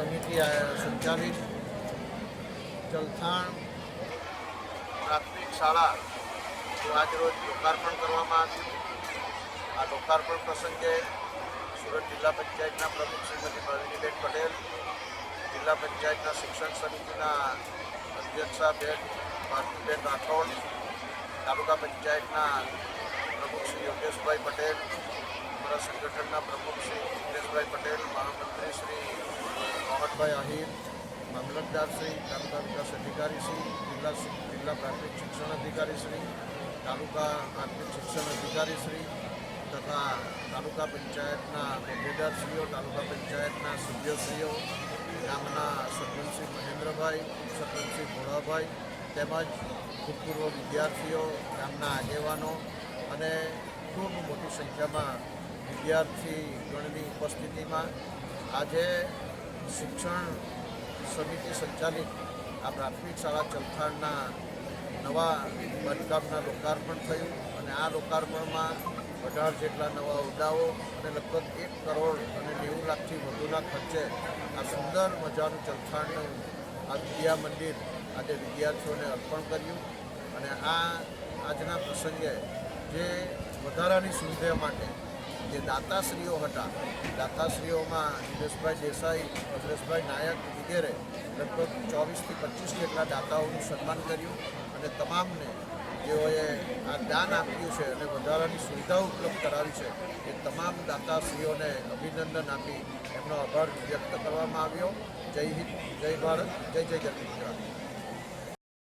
સમિતિ સંચાલિત જલથાણ પ્રાથમિક શાળા આજરોજ લોકાર્પણ કરવામાં આવ્યું. આ લોકાર્પણ પ્રસંગે સુરત જિલ્લા પંચાયતના પ્રમુખ શ્રીમતી ભાવિનીબેન પટેલ, જિલ્લા પંચાયતના શિક્ષણ સમિતિના અધ્યક્ષા બેન ભારતીબેન રાઠોડ, તાલુકા પંચાયતના પ્રમુખ શ્રી યોગેશભાઈ પટેલ, અમારા સંગઠનના પ્રમુખ શ્રી જિગ્નેશભાઈ પટેલ, મહામંત્રી શ્રી મોહનભાઈ આહિર મામલતદારશ્રી તાલુકા વિકાસ અધિકારી શ્રી, જિલ્લા જિલ્લા પ્રાથમિક શિક્ષણ અધિકારી શ્રી, તાલુકા પ્રાથમિક શિક્ષણ અધિકારી શ્રી તથા તાલુકા પંચાયતના હોદ્દેદારશ્રીઓ તાલુકા પંચાયતના સભ્યશ્રીઓ, ગામના સરપંચશ્રી મહેન્દ્રભાઈ, સરપંચશ્રી ભોળાભાઈ તેમજ ભૂતપૂર્વ વિદ્યાર્થીઓ, ગામના આગેવાનો અને ખૂબ મોટી સંખ્યામાં વિદ્યાર્થી ગણની ઉપસ્થિતિમાં આજે શિક્ષણ સમિતિ સંચાલિત આ પ્રાથમિક શાળા ચલથાણના નવા બાંધકામના લોકાર્પણ થયું અને આ લોકાર્પણમાં અઢાર જેટલા નવા ઓરડાઓ અને લગભગ એક કરોડ અને નેવું લાખથી વધુના ખર્ચે આ સુંદર મજાનું ચલથાણનું આ વિદ્યા મંદિર આજે વિદ્યાર્થીઓને અર્પણ કર્યું અને આ આજના પ્રસંગે જે વધારાની સુવિધા માટે જે દાતાશ્રીઓ હતા, દાતાશ્રીઓમાં નિલેશભાઈ દેસાઈ ભદ્રેશભાઈ નાયક વગેરે લગભગ ચોવીસથી પચીસ જેટલા દાતાઓનું સન્માન કર્યું અને તમામને જેઓએ આ દાન આપ્યું છે અને વધારાની સુવિધાઓ ઉપલબ્ધ કરાવી છે, એ તમામ દાતાશ્રીઓને અભિનંદન આપી એમનો આભાર વ્યક્ત કરવામાં આવ્યો. જય હિન્દ, જય ભારત, જય જય જય ગુજરાત